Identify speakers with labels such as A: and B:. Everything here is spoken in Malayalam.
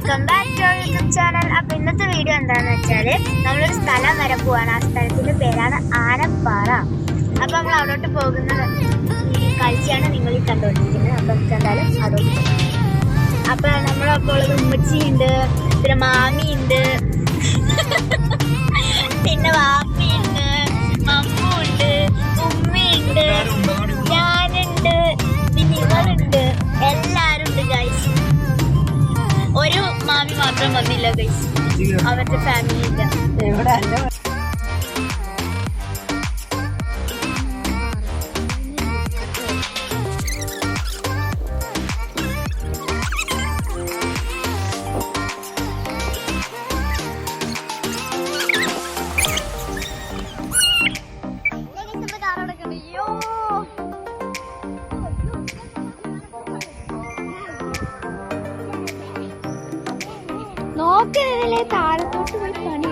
A: Welcome back to YouTube channel അപ്പൊ ഇന്നത്തെ വീഡിയോ എന്താണെന്ന് വെച്ചാൽ നമ്മളൊരു സ്ഥലം വരെ പോവാണ്. ആ സ്ഥലത്തിന്റെ പേരാണ് ആനപ്പാറ. അപ്പൊ നമ്മൾ അവിടോട്ട് പോകുന്ന കാഴ്ചയാണ് നിങ്ങൾ ഈ കണ്ടുകൊണ്ടിരിക്കുന്നത്. അപ്പൊ നമുക്ക് എന്തായാലും അതോട്ട് പോകാം. അപ്പൊ നമ്മളപ്പോൾ ഉമ്മച്ചിയുണ്ട് പിന്നെ മാമിയുണ്ട്. മാത്രം വന്നില്ല ഗൈസ് അവരുടെ ഫാമിലി ഇല്ല നോക്കല്ലേ താഴത്തോട്ട് പോയി പണി.